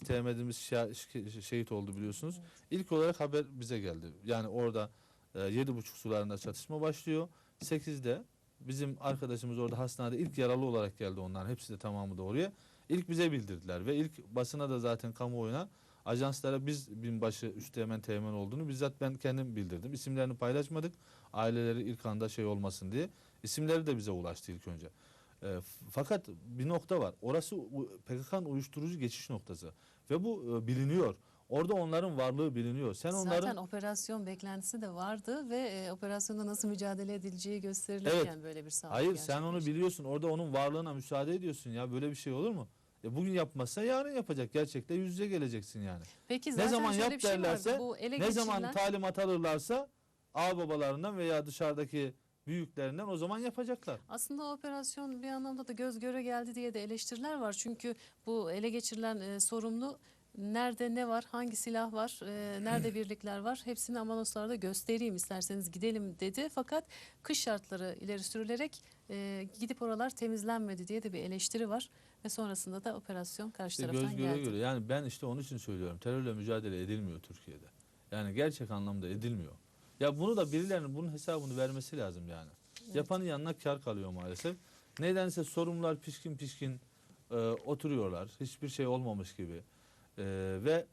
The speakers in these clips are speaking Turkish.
Temelimiz şa- şehit oldu biliyorsunuz. İlk olarak haber bize geldi. Yani orada e, yedi buçuk sularında çatışma başlıyor. 8'de bizim arkadaşımız orada hastanede ilk yaralı olarak geldi onların. Hepsi de tamamı da oraya. İlk bize bildirdiler ve ilk basına da zaten kamuoyuna ajanslara biz binbaşı üsteğmen teğmen olduğunu bizzat ben kendim bildirdim. İsimlerini paylaşmadık. Aileleri ilk anda şey olmasın diye. İsimleri de bize ulaştı ilk önce. E, fakat bir nokta var. Orası PKK'nın uyuşturucu geçiş noktası. Ve bu e, biliniyor. Orada onların varlığı biliniyor. Sen onların Zaten operasyon beklentisi de vardı ve e, operasyonda nasıl mücadele edileceği gösterilirken böyle bir saldırı Hayır sen onu biliyorsun. Orada onun varlığına müsaade ediyorsun ya. Böyle bir şey olur mu? E bugün yapmazsa yarın yapacak. Gerçekte yüz yüze geleceksin yani. Peki ne zaten zaman şöyle yap bir şey vardı. derlerse, Bu ele ne zaman geçirilen- talimat alırlarsa ağababalarından veya dışarıdaki büyüklerinden o zaman yapacaklar. Aslında operasyon bir anlamda da göz göre geldi diye de eleştiriler var. Çünkü bu ele geçirilen e, sorumlu nerede ne var, hangi silah var, e, nerede birlikler var hepsini Amanoslarda göstereyim isterseniz gidelim dedi. Fakat kış şartları ileri sürülerek e, gidip oralar temizlenmedi diye de bir eleştiri var. Ve sonrasında da operasyon karşı İşte taraftan göz göre geldi. göre. Yani ben işte onun için söylüyorum. Terörle mücadele edilmiyor Türkiye'de. Yani gerçek anlamda edilmiyor. Ya bunu da birilerinin bunun hesabını vermesi lazım yani. Yapanın yanına kar kalıyor maalesef. Nedense sorumlular pişkin pişkin e, oturuyorlar. Hiçbir şey olmamış gibi. E, ve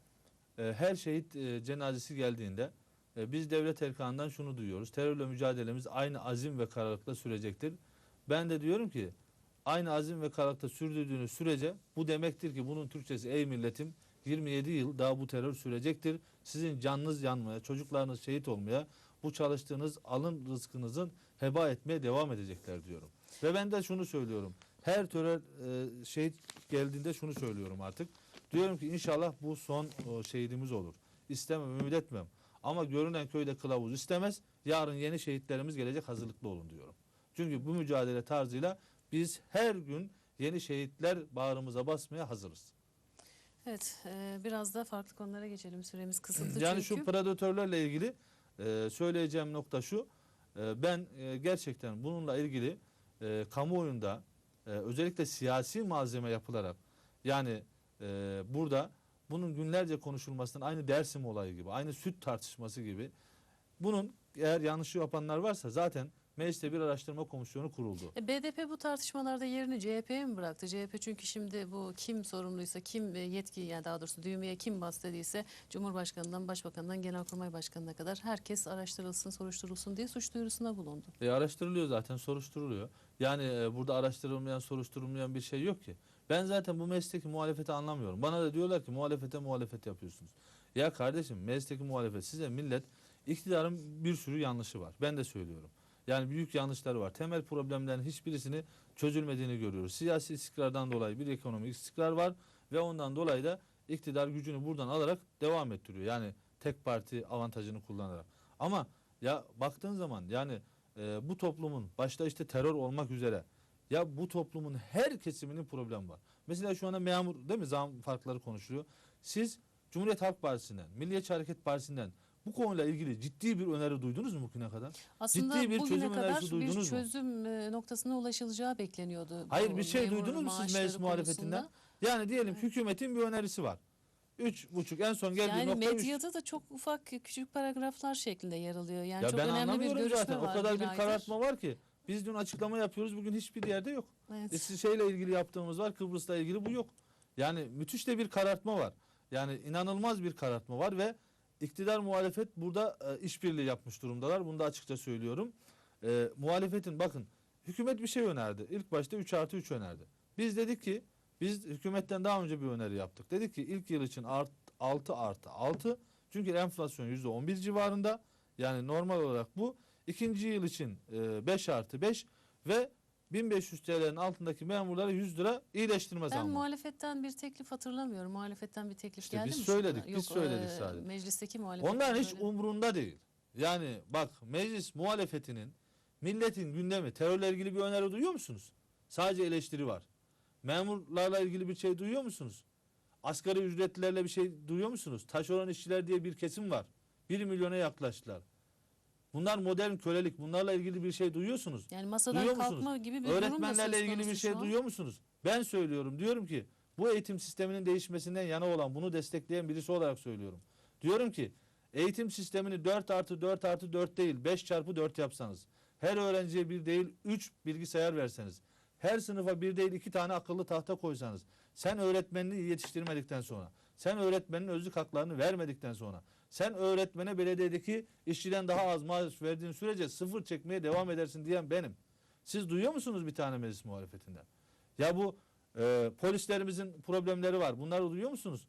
e, her şehit e, cenazesi geldiğinde e, biz devlet erkanından şunu duyuyoruz. Terörle mücadelemiz aynı azim ve kararlılıkla sürecektir. Ben de diyorum ki aynı azim ve kararlılıkla sürdürdüğünüz sürece bu demektir ki bunun Türkçesi ey milletim 27 yıl daha bu terör sürecektir. Sizin canınız yanmaya, çocuklarınız şehit olmaya, bu çalıştığınız alın rızkınızın heba etmeye devam edecekler diyorum. Ve ben de şunu söylüyorum. Her terör e, şehit geldiğinde şunu söylüyorum artık. Diyorum ki inşallah bu son e, şehidimiz olur. İstemem, ümit etmem. Ama görünen köyde kılavuz istemez. Yarın yeni şehitlerimiz gelecek hazırlıklı olun diyorum. Çünkü bu mücadele tarzıyla biz her gün yeni şehitler bağrımıza basmaya hazırız. Evet, e, biraz da farklı konulara geçelim. Süremiz kısıtlı Yani çünkü. şu predatörlerle ilgili e, söyleyeceğim nokta şu. E, ben e, gerçekten bununla ilgili e, kamuoyunda e, özellikle siyasi malzeme yapılarak yani e, burada bunun günlerce konuşulmasının aynı Dersim olayı gibi, aynı süt tartışması gibi bunun eğer yanlışı yapanlar varsa zaten mecliste bir araştırma komisyonu kuruldu. E, BDP bu tartışmalarda yerini CHP'ye mi bıraktı? CHP çünkü şimdi bu kim sorumluysa, kim e, yetki yani daha doğrusu düğmeye kim bas dediyse Cumhurbaşkanından, Başbakanından, Genelkurmay Başkanı'na kadar herkes araştırılsın, soruşturulsun diye suç duyurusunda bulundu. E, araştırılıyor zaten, soruşturuluyor. Yani e, burada araştırılmayan, soruşturulmayan bir şey yok ki. Ben zaten bu meclisteki muhalefeti anlamıyorum. Bana da diyorlar ki muhalefete muhalefet yapıyorsunuz. Ya kardeşim meclisteki muhalefet size millet iktidarın bir sürü yanlışı var. Ben de söylüyorum. Yani büyük yanlışları var. Temel problemlerin hiçbirisini çözülmediğini görüyoruz. Siyasi istikrardan dolayı bir ekonomik istikrar var ve ondan dolayı da iktidar gücünü buradan alarak devam ettiriyor. Yani tek parti avantajını kullanarak. Ama ya baktığın zaman yani e, bu toplumun başta işte terör olmak üzere ya bu toplumun her kesiminin problemi var. Mesela şu anda memur değil mi zam farkları konuşuluyor. Siz Cumhuriyet Halk Partisi'nden, Milliyetçi Hareket Partisi'nden bu konuyla ilgili ciddi bir öneri duydunuz mu bugüne kadar? Aslında ciddi bir bugüne çözüm kadar önerisi bir duydunuz mu? çözüm e, noktasına ulaşılacağı bekleniyordu. Hayır bir şey duydunuz mu siz meclis muhalefetinden? Yani diyelim hükümetin bir önerisi var. Üç buçuk en son geldiği Yani nokta üç. medyada da çok ufak küçük paragraflar şeklinde yer alıyor. Yani Ya çok ben önemli bir görüşme zaten. var. O kadar bir aydır. karartma var ki. Biz dün açıklama yapıyoruz. Bugün hiçbir yerde yok. Evet. E, siz şeyle ilgili yaptığımız var. Kıbrıs'la ilgili bu yok. Yani müthiş de bir karartma var. Yani inanılmaz bir karartma var ve iktidar muhalefet burada e, işbirliği yapmış durumdalar. Bunu da açıkça söylüyorum. E, muhalefetin bakın hükümet bir şey önerdi. İlk başta 3 artı 3 önerdi. Biz dedik ki biz hükümetten daha önce bir öneri yaptık. Dedik ki ilk yıl için art, 6 artı 6 çünkü enflasyon %11 civarında. Yani normal olarak bu. İkinci yıl için e, 5 artı 5 ve 1500 TL'nin altındaki memurlara 100 lira iyileştirme Ben zammı. muhalefetten bir teklif hatırlamıyorum. Muhalefetten bir teklif İşte geldi biz mi? söyledik, şuna? biz söyledik e, sadece. Meclisteki muhalefet. Onların hiç böyle. umrunda değil. Yani bak meclis muhalefetinin milletin gündemi terörle ilgili bir öneri duyuyor musunuz? Sadece eleştiri var. Memurlarla ilgili bir şey duyuyor musunuz? Asgari ücretlilerle bir şey duyuyor musunuz? Taşeron işçiler diye bir kesim var. 1 milyona yaklaştılar. Bunlar modern kölelik. Bunlarla ilgili bir şey duyuyorsunuz. Yani masadan Duyuyor kalkma musunuz? gibi bir Öğretmenlerle ilgili bir şey duyuyor musunuz? Ben söylüyorum. Diyorum ki bu bu eğitim sisteminin değişmesinden yana olan, bunu destekleyen birisi olarak söylüyorum. Diyorum ki eğitim sistemini 4 artı 4 artı 4 değil 5 çarpı 4 yapsanız, her öğrenciye bir değil 3 bilgisayar verseniz, her sınıfa bir değil iki tane akıllı tahta koysanız, sen öğretmenini yetiştirmedikten sonra, sen öğretmenin özlük haklarını vermedikten sonra, sen öğretmene belediyedeki işçiden daha az maaş verdiğin sürece sıfır çekmeye devam edersin diyen benim. Siz duyuyor musunuz bir tane meclis muhalefetinden? Ya bu e, polislerimizin problemleri var. Bunları duyuyor musunuz?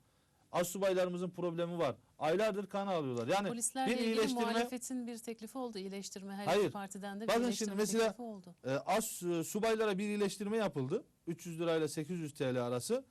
Assubaylarımızın problemi var. Aylardır kan alıyorlar. Yani Polislerle bir ilgili iyileştirme muhalefetin bir teklifi oldu iyileştirme. Her Hayır. iki partiden de bir Bakın şimdi iyileştirme mesela- teklifi oldu. e, as e, subaylara bir iyileştirme yapıldı. 300 lirayla 800 TL arası.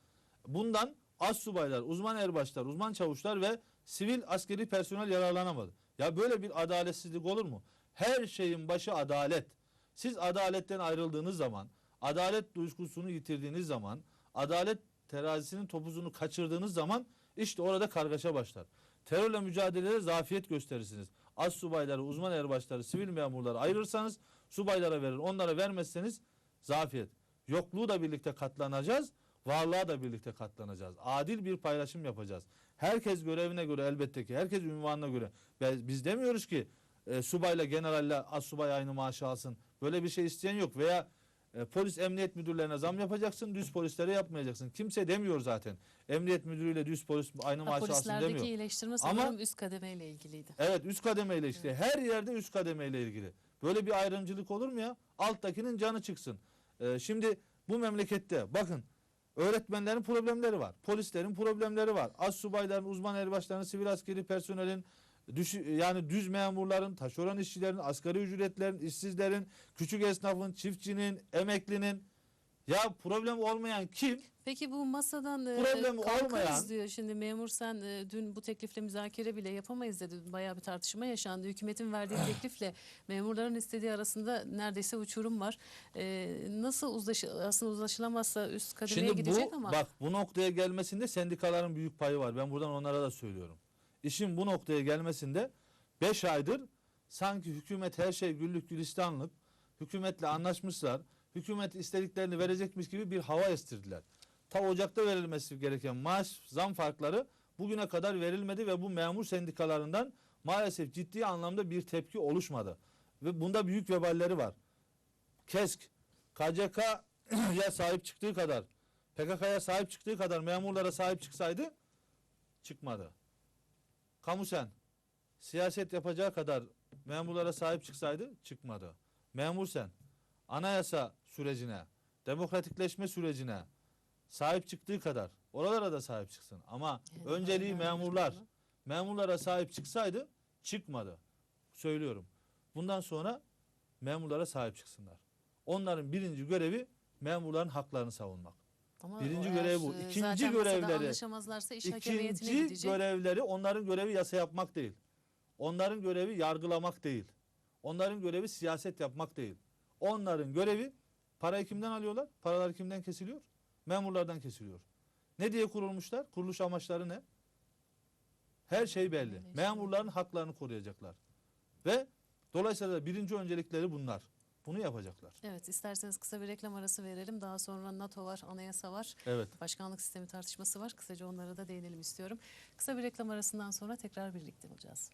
Bundan as subaylar, uzman erbaşlar, uzman çavuşlar ve sivil askeri personel yararlanamadı. Ya böyle bir adaletsizlik olur mu? Her şeyin başı adalet. Siz adaletten ayrıldığınız zaman, adalet duygusunu yitirdiğiniz zaman, adalet terazisinin topuzunu kaçırdığınız zaman işte orada kargaşa başlar. Terörle mücadelede zafiyet gösterirsiniz. Az subayları, uzman erbaşları, sivil memurları ayırırsanız subaylara verir. Onlara vermezseniz zafiyet. Yokluğu da birlikte katlanacağız. Varlığa da birlikte katlanacağız. Adil bir paylaşım yapacağız. Herkes görevine göre elbette ki. Herkes ünvanına göre. Biz demiyoruz ki e, subayla generalle az subay aynı maaşı alsın. Böyle bir şey isteyen yok. Veya e, polis emniyet müdürlerine zam yapacaksın. Düz polislere yapmayacaksın. Kimse demiyor zaten. Emniyet müdürüyle düz polis aynı Ha, maaşı alsın polislerdeki demiyor. iyileştirme Ama- sanırım üst kademeyle ilgiliydi. Evet üst kademeyle işte. Her yerde üst kademeyle ilgili. Böyle bir ayrımcılık olur mu ya? Alttakinin canı çıksın. Ee, şimdi bu memlekette bakın öğretmenlerin problemleri var. Polislerin problemleri var. Az subayların, uzman erbaşların, sivil askeri personelin, düşü, yani düz memurların, taşeron işçilerin, asgari ücretlerin, işsizlerin, küçük esnafın, çiftçinin, emeklinin ya problem olmayan kim? Peki bu masadan e, kalkarız olmayan- diyor. Şimdi memur sen e, dün bu teklifle müzakere bile yapamayız dedi. Bayağı bir tartışma yaşandı. Hükümetin verdiği teklifle memurların istediği arasında neredeyse uçurum var. E, nasıl uzlaşı, aslında uzlaşılamazsa üst kademeye Şimdi gidecek bu ama bak bu noktaya gelmesinde sendikaların büyük payı var. Ben buradan onlara da söylüyorum. İşin bu noktaya gelmesinde 5 aydır sanki hükümet her şey güllük gülistanlık, hükümetle anlaşmışlar, hükümet istediklerini verecekmiş gibi bir hava estirdiler. Ta Ocak'ta verilmesi gereken maaş zam farkları bugüne kadar verilmedi ve bu memur sendikalarından maalesef ciddi anlamda bir tepki oluşmadı. Ve bunda büyük veballeri var. KESK, KCK'ya sahip çıktığı kadar, PKK'ya sahip çıktığı kadar memurlara sahip çıksaydı çıkmadı. Kamusen siyaset yapacağı kadar memurlara sahip çıksaydı çıkmadı. Memur sen anayasa sürecine, demokratikleşme sürecine sahip çıktığı kadar oralara da sahip çıksın. Ama Evet, önceliği memurlar. Memurlara sahip çıksaydı çıkmadı. Söylüyorum. Bundan sonra memurlara sahip çıksınlar. Onların birinci görevi memurların haklarını savunmak. Ama birinci eğer, görevi bu. e, İkinci zaten görevleri- anlaşamazlarsa iş hakem heyetine İkinci gidecek. görevleri onların görevi yasa yapmak değil. Onların görevi yargılamak değil. Onların görevi siyaset yapmak değil. Onların görevi parayı kimden alıyorlar? Paralar kimden kesiliyor? Memurlardan kesiliyor. Ne diye kurulmuşlar? Kuruluş amaçları ne? Her şey belli. Memurların haklarını koruyacaklar. Ve dolayısıyla birinci öncelikleri bunlar. Bunu yapacaklar. Evet isterseniz kısa bir reklam arası verelim. Daha sonra NATO var, anayasa var. Evet. Başkanlık sistemi tartışması var. Kısaca onlara da değinelim istiyorum. Kısa bir reklam arasından sonra tekrar birlikte olacağız.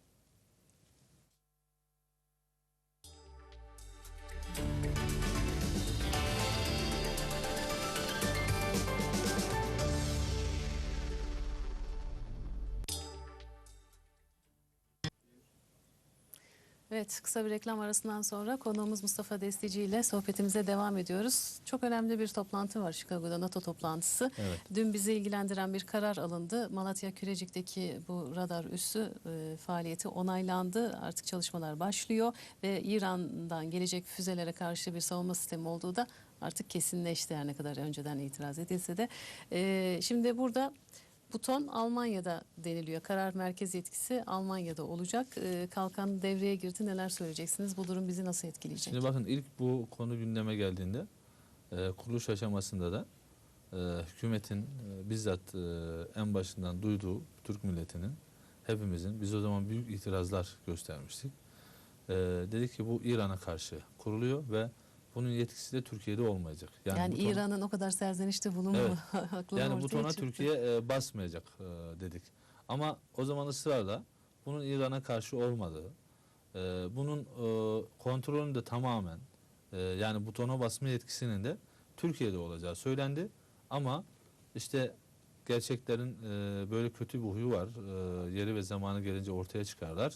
Evet, kısa bir reklam arasından sonra konuğumuz Mustafa Destici ile sohbetimize devam ediyoruz. Çok önemli bir toplantı var Chicago'da NATO toplantısı. Evet. Dün bizi ilgilendiren bir karar alındı. Malatya Kürecik'teki bu radar üssü e, faaliyeti onaylandı. Artık çalışmalar başlıyor ve İran'dan gelecek füzelere karşı bir savunma sistemi olduğu da artık kesinleşti her ne kadar önceden itiraz edilse de. E, şimdi burada buton Almanya'da deniliyor. Karar merkez yetkisi Almanya'da olacak. E, kalkan devreye girdi. Neler söyleyeceksiniz? Bu durum bizi nasıl etkileyecek? Şimdi bakın ilk bu konu gündeme geldiğinde e, kuruluş aşamasında da e, hükümetin e, bizzat e, en başından duyduğu Türk milletinin hepimizin biz o zaman büyük itirazlar göstermiştik. E, dedi ki bu İran'a karşı kuruluyor ve bunun yetkisi de Türkiye'de olmayacak. Yani, butona- İran'ın o kadar serzenişte bulunma Evet. hakları yani butona çıktı. Türkiye e, basmayacak e, dedik. Ama o zaman ısrarla bunun İran'a karşı olmadığı, e, bunun e, kontrolünün de tamamen e, yani butona basma yetkisinin de Türkiye'de olacağı söylendi. Ama işte gerçeklerin e, böyle kötü bir huyu var. E, yeri ve zamanı gelince ortaya çıkarlar.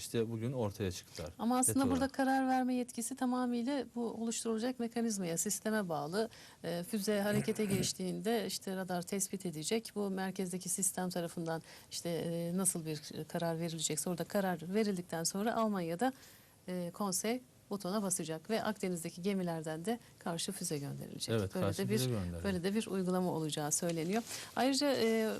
İşte bugün ortaya çıktılar. Ama aslında net burada olarak. karar verme yetkisi tamamıyla bu oluşturulacak mekanizmaya, sisteme bağlı. Ee, füze harekete geçtiğinde işte radar tespit edecek. Bu merkezdeki sistem tarafından işte e, nasıl bir karar verilecekse orada karar verildikten sonra Almanya'da e, konsey butona basacak ve Akdeniz'deki gemilerden de karşı füze gönderilecek. Evet, böyle karşı de bir böyle de bir uygulama olacağı söyleniyor. Ayrıca e,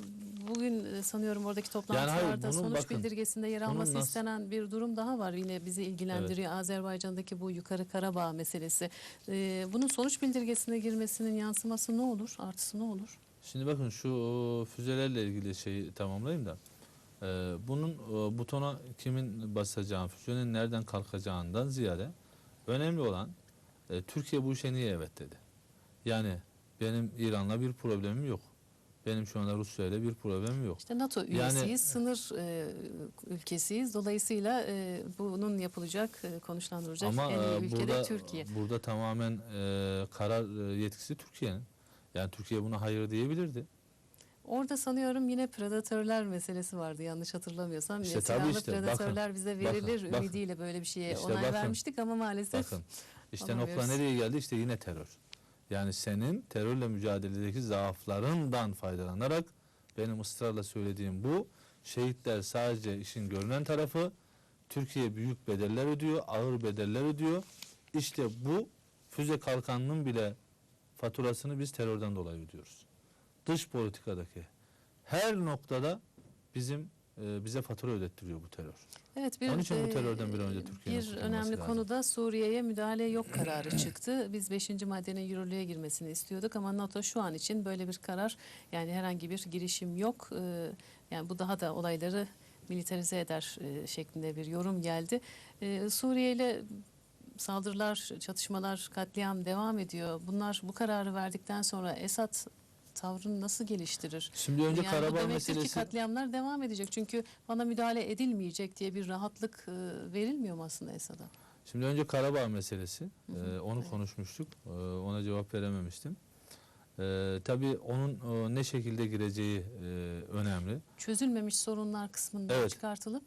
bugün e, sanıyorum oradaki toplantılarda bunun sonuç bakın, bildirgesinde yer alması nasıl- istenen bir durum daha var. Yine bizi ilgilendiriyor. Azerbaycan'daki bu yukarı Karabağ meselesi. E, bunun sonuç bildirgesine girmesinin yansıması ne olur? Artısı ne olur? Şimdi bakın şu füzelerle ilgili şeyi tamamlayayım da. Ee, bunun e, butona kimin basacağı, füzenin nereden kalkacağından ziyade önemli olan e, Türkiye bu işe niye evet dedi. Yani benim İran'la bir problemim yok. Benim şu anda Rusya ile bir problemim yok. İşte NATO üyesiyiz, sınır e, ülkesiyiz. Dolayısıyla e, bunun yapılacak, e, konuşlandırılacak Ama en iyi e, ülke de burada Türkiye. burada tamamen e, karar e, yetkisi Türkiye'nin. Yani Türkiye buna hayır diyebilirdi. Orada sanıyorum yine predatörler meselesi vardı yanlış hatırlamıyorsam. İşte tabii Silahlı işte, predatörler bize verilir bakın, bakın. ümidiyle böyle bir şeye İşte onay bakın, vermiştik ama maalesef Bakın işte nokta nereye geldi? İşte yine terör. Yani senin terörle mücadeledeki zaaflarından faydalanarak benim ısrarla söylediğim bu. Şehitler sadece işin görünen tarafı. Türkiye büyük bedeller ödüyor, ağır bedeller ödüyor. İşte bu füze kalkanının bile faturasını biz terörden dolayı ödüyoruz. Dış politikadaki her noktada bizim e, bize fatura ödettiriyor bu terör. Evet bir, Onun için bu e, terörden bir önce Türkiye'nin bir önemli lazım. konuda Suriye'ye müdahale yok kararı çıktı. Biz 5. maddenin yürürlüğe girmesini istiyorduk ama NATO şu an için böyle bir karar yani herhangi bir girişim yok. Ee, yani bu daha da olayları militarize eder e, şeklinde bir yorum geldi. Suriye ile saldırılar, çatışmalar, katliam devam ediyor. Bunlar bu kararı verdikten sonra Esad tavrını nasıl geliştirir? Şimdi önce yani Karabağ demektir ki meselesi katliamlar devam edecek. Çünkü bana müdahale edilmeyecek diye bir rahatlık e, verilmiyor mu aslında Esad'a? Şimdi önce Karabağ meselesi. Hı hı, Ee, onu evet. konuşmuştuk. Ee, ona cevap verememiştim. Ee, tabii onun e, ne şekilde gireceği e, önemli. Çözülmemiş sorunlar kısmından Evet. çıkartılıp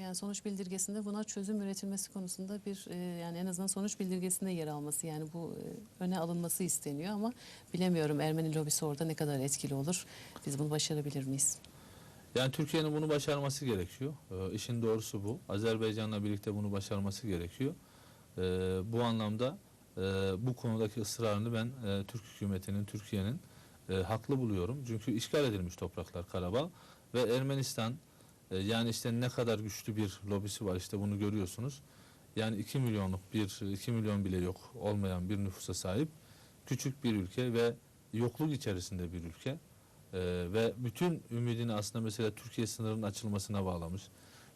yani sonuç bildirgesinde buna çözüm üretilmesi konusunda bir e, yani en azından sonuç bildirgesinde yer alması yani bu e, öne alınması isteniyor ama bilemiyorum Ermeni lobisi orada ne kadar etkili olur. Biz bunu başarabilir miyiz? Yani Türkiye'nin bunu başarması gerekiyor. Ee, işin doğrusu bu. Azerbaycan'la birlikte bunu başarması gerekiyor. Bu anlamda e, bu konudaki ısrarını ben e, Türk hükümetinin, Türkiye'nin e, haklı buluyorum. Çünkü işgal edilmiş topraklar Karabağ ve Ermenistan e, yani işte ne kadar güçlü bir lobisi var işte bunu görüyorsunuz. Yani 2 milyonluk bir 2 milyon bile yok olmayan bir nüfusa sahip küçük bir ülke ve yokluk içerisinde bir ülke. Ee, ve bütün ümidini aslında mesela Türkiye sınırının açılmasına bağlamış.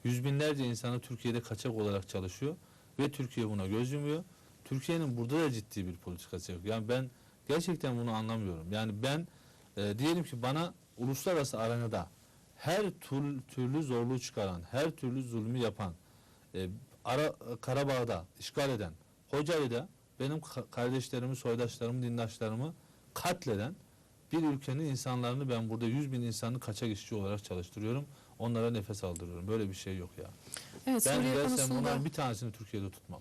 Yüz binlerce insanı Türkiye'de kaçak olarak çalışıyor ve Türkiye buna göz yumuyor. Türkiye'nin burada da ciddi bir politikası yok. Yani ben gerçekten bunu anlamıyorum. Yani ben e, diyelim ki bana uluslararası arenada her tür, türlü zorluğu çıkaran, her türlü zulmü yapan, e, Ara, Karabağ'da işgal eden, Kocaeli'de benim ka- kardeşlerimi, soydaşlarımı, dindaşlarımı katleden bir ülkenin insanlarını ben burada 100 bin insanı kaçak işçi olarak çalıştırıyorum. Onlara nefes aldırıyorum. Böyle bir şey yok ya. Evet Ben Suriye dersem konusunda bunların bir tanesini Türkiye'de tutmam.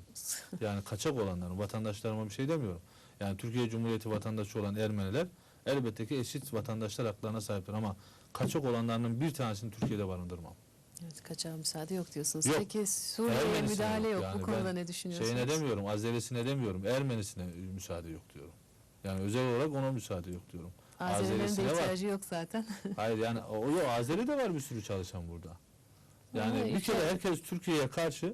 Yani kaçak olanların, vatandaşlarıma bir şey demiyorum. Yani Türkiye Cumhuriyeti vatandaşı olan Ermeniler elbette ki eşit vatandaşlar haklarına sahiptir ama kaçak olanlarının bir tanesini Türkiye'de barındırmam. evet, kaçağa müsaade yok diyorsunuz. Yok. Peki Suriye'ye müdahale yok. yok. Yani Bu konuda ne düşünüyorsunuz? Şeyine demiyorum, Azerisine demiyorum, Ermenisine müsaade yok diyorum. Yani özel olarak ona müsaade yok diyorum. Azerilerin de Azerisine var. ihtiyacı yok zaten. Hayır yani o yok Azeri de var bir sürü çalışan burada. Yani Ama bir işte- kere herkes Türkiye'ye karşı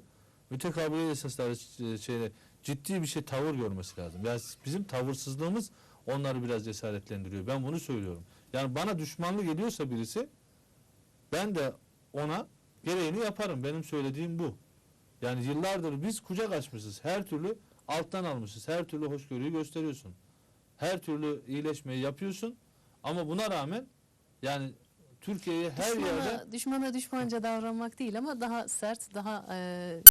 mütekabiliyet esasları ç- şeyle ciddi bir şey tavır görmesi lazım. Yani bizim tavırsızlığımız onları biraz cesaretlendiriyor. Ben bunu söylüyorum. Yani bana düşmanlı geliyorsa birisi ben de ona gereğini yaparım. Benim söylediğim bu. Yani yıllardır biz kucak açmışız. Her türlü Alttan almışız. Her türlü hoşgörüyü gösteriyorsun. Her türlü iyileşmeyi yapıyorsun. Ama buna rağmen yani Türkiye'yi her düşmana, yerde düşmana düşmanca davranmak değil ama daha sert, daha e,